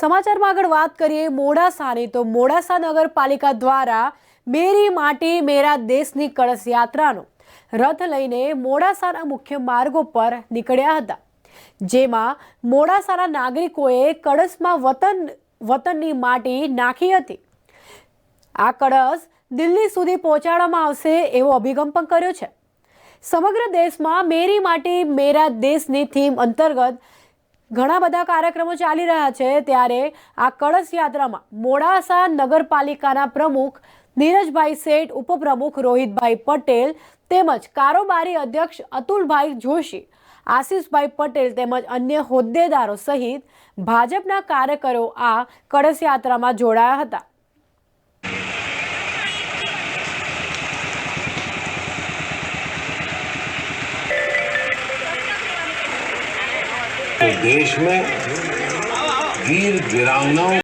સમાચારમાં આગળ વાત કરીએ મોડાસાની. તો મોડાસા નગરપાલિકા દ્વારા મેરી માટી મેરા દેશની કળશ યાત્રાનો રથ લઈને મોડાસાના મુખ્ય માર્ગો પર નીકળ્યા હતા. જેમાં મોડાસાના નાગરિકોએ કળશમાં વતન, વતનની માટી નાખી હતી. આ કળશ દિલ્હી સુધી પહોંચાડવામાં આવશે એવો અભિગમ પણ કર્યો છે. સમગ્ર દેશમાં મેરી માટી, મેરા દેશની થીમ અંતર્ગત ઘણા બધા કાર્યક્રમો ચાલી રહ્યા છે ત્યારે આ કળશ યાત્રામાં મોડાસા નગરપાલિકાના પ્રમુખ નીરજભાઈ શેઠ, ઉપપ્રમુખ રોહિતભાઈ પટેલ તેમજ કારોબારી અધ્યક્ષ અતુલભાઈ જોશી, આશીષભાઈ પટેલ તેમજ અન્ય હોદ્દેદારો સહિત ભાજપના કાર્યકરો આ કળશ યાત્રામાં જોડાયા હતા. तो देश में वीर वीरांगनाओं